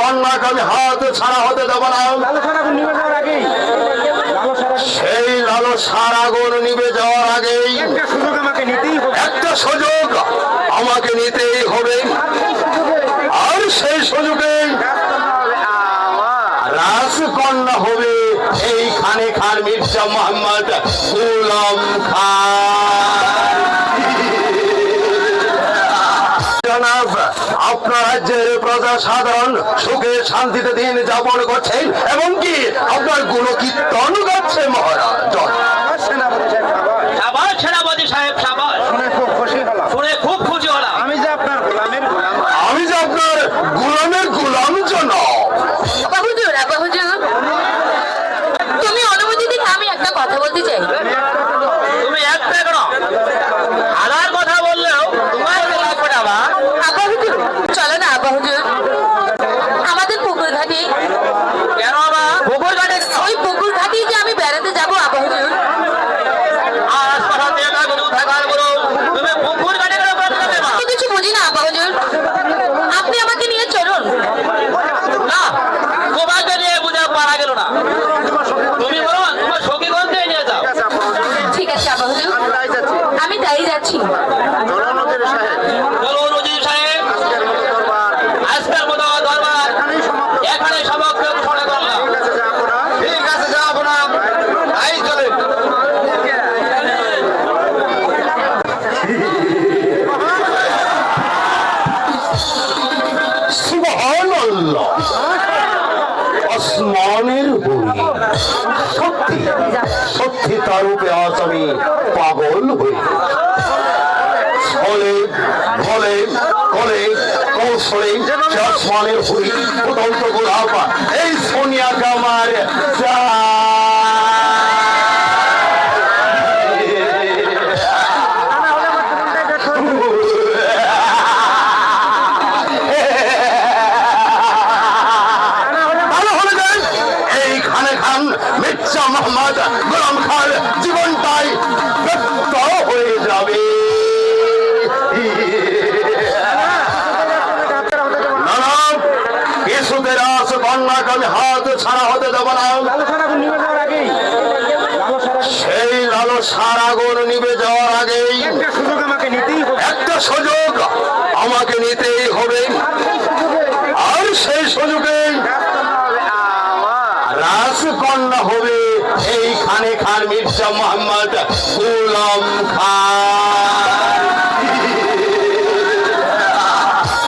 কন্যাকে আমি হাত ছাড়া হতে দেব না। সেই নিবে যাওয়ার আগেই একটা সুযোগ আমাকে নিতেই হবে। আর সেই সুযোগে রাজকন্যা হবে এইখানে খান মির্জা মোহাম্মদ গুলাম খান। আপনার রাজ্যের প্রজা সাধারণ সুখে শান্তিতে দিন যাপন করছেন। তুমি বলো তোমার সখীগঞ্জে নিয়ে যাও। ঠিক আছে যাচ্ছি। আমি তাই যাচ্ছি। জননদের আসমানের হরি সত্যি সত্যি তার উপরে আজ আমি পাগল হই। ফলে ফলে কলে কৌশলে যে আসমানের হরি উদন্ত গোলাপা এই মির্জা মোহাম্মদ গোলাম খান জীবনটাই হয়ে যাবে। নানা আস কন্যাকে হাত ছাড়া হতে দেব না। লালসার লালসার সেই লালো সারা আগুন নিবে যাওয়ার আগেই একটা সুযোগ কন্যা হবে। সেইখানে খান মির্জা মোহাম্মদ।